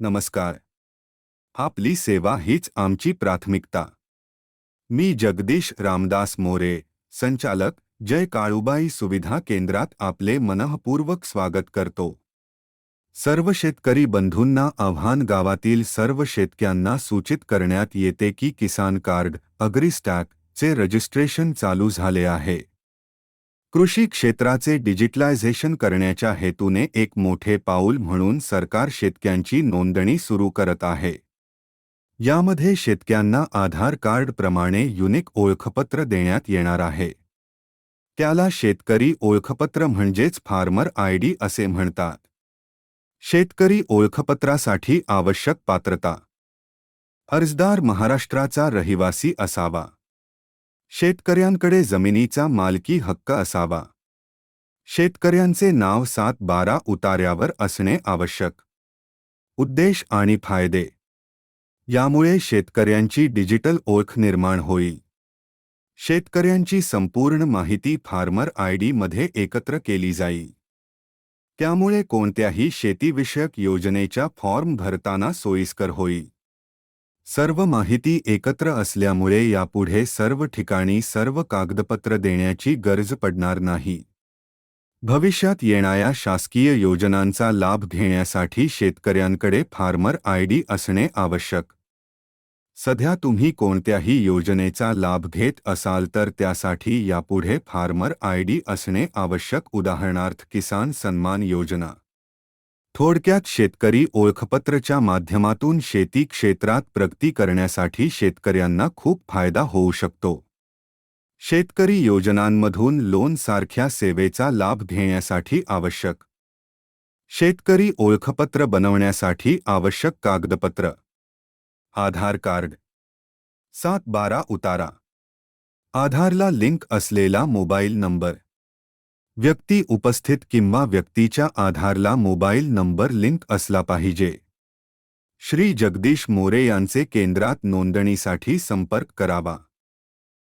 नमस्कार. आपली सेवा हीच आमची प्राथमिकता. मी जगदीश रामदास मोरे संचालक जय काळुबाई सुविधा केंद्रात आपले मनःपूर्वक स्वागत करतो. सर्व शेतकरी बंधूंना आव्हान गावातील सर्व शेतक्यांना सूचित करण्यात येते की किसान कार्ड अग्रिस्टॅक चे रजिस्ट्रेशन चालू झाले आहे. कृषी क्षेत्राचे डिजिटलायझेशन करण्याच्या हेतूने एक मोठे पाऊल म्हणून सरकार शेतक्यांची नोंदणी सुरू करत आहे. यामध्ये शेतक्यांना आधार कार्ड प्रमाणे युनिक ओळखपत्र देण्यात येणार आहे. त्याला शेतकरी ओळखपत्र म्हणजेच फार्मर आय डी असे म्हणतात. शेतकरी ओळखपत्रासाठी आवश्यक पात्रता. अर्जदार महाराष्ट्राचा रहिवासी असावा. शेतकऱ्यांकडे जमिनीचा मालकी हक्क असावा. शेतकऱ्यांचे नाव सात बारा उतार्यावर असणे आवश्यक. उद्देश आणि फ़ायदे. यामुळे शेतकऱ्यांची डिजिटल ओळख निर्माण होईल. शेतकऱ्यांची संपूर्ण माहिती फार्मर आय डी मध्ये एकत्र केली जाईल. त्यामुळे कोणत्याही शेतीविषयक योजनेच्या फॉर्म भरताना सोयीस्कर होईल. सर्व माहिती एकत्र असल्यामुळे यापुढे सर्व ठिकाणी सर्व कागदपत्र देण्याची गरज पडणार नाही. भविष्यात येणाऱ्या शासकीय योजनांचा लाभ घेण्यासाठी शेतकऱ्यांकडे फार्मर आयडी असणे आवश्यक. सध्या तुम्ही कोणत्याही योजनेचा लाभ घेत असाल तर त्यासाठी यापुढे फार्मर आयडी असणे आवश्यक. उदाहरणार्थ किसान सन्मान योजना. थोडक्यात शेतकरी ओळखपत्रच्या माध्यमातून शेती क्षेत्रात प्रगती करण्यासाठी शेतकऱ्यांना खूप फायदा होऊ शकतो. शेतकरी योजनांमधून लोन सारख्या सेवेचा लाभ घेण्यासाठी आवश्यक. शेतकरी ओळखपत्र बनवण्यासाठी आवश्यक कागदपत्र. आधार कार्ड. सात बारा उतारा. आधारला लिंक असलेला मोबाईल नंबर. व्यक्ती उपस्थित किंवा व्यक्तीच्या आधारला मोबाईल नंबर लिंक असला पाहिजे. श्री जगदीश मोरे यांचे केंद्रात नोंदणीसाठी संपर्क करावा.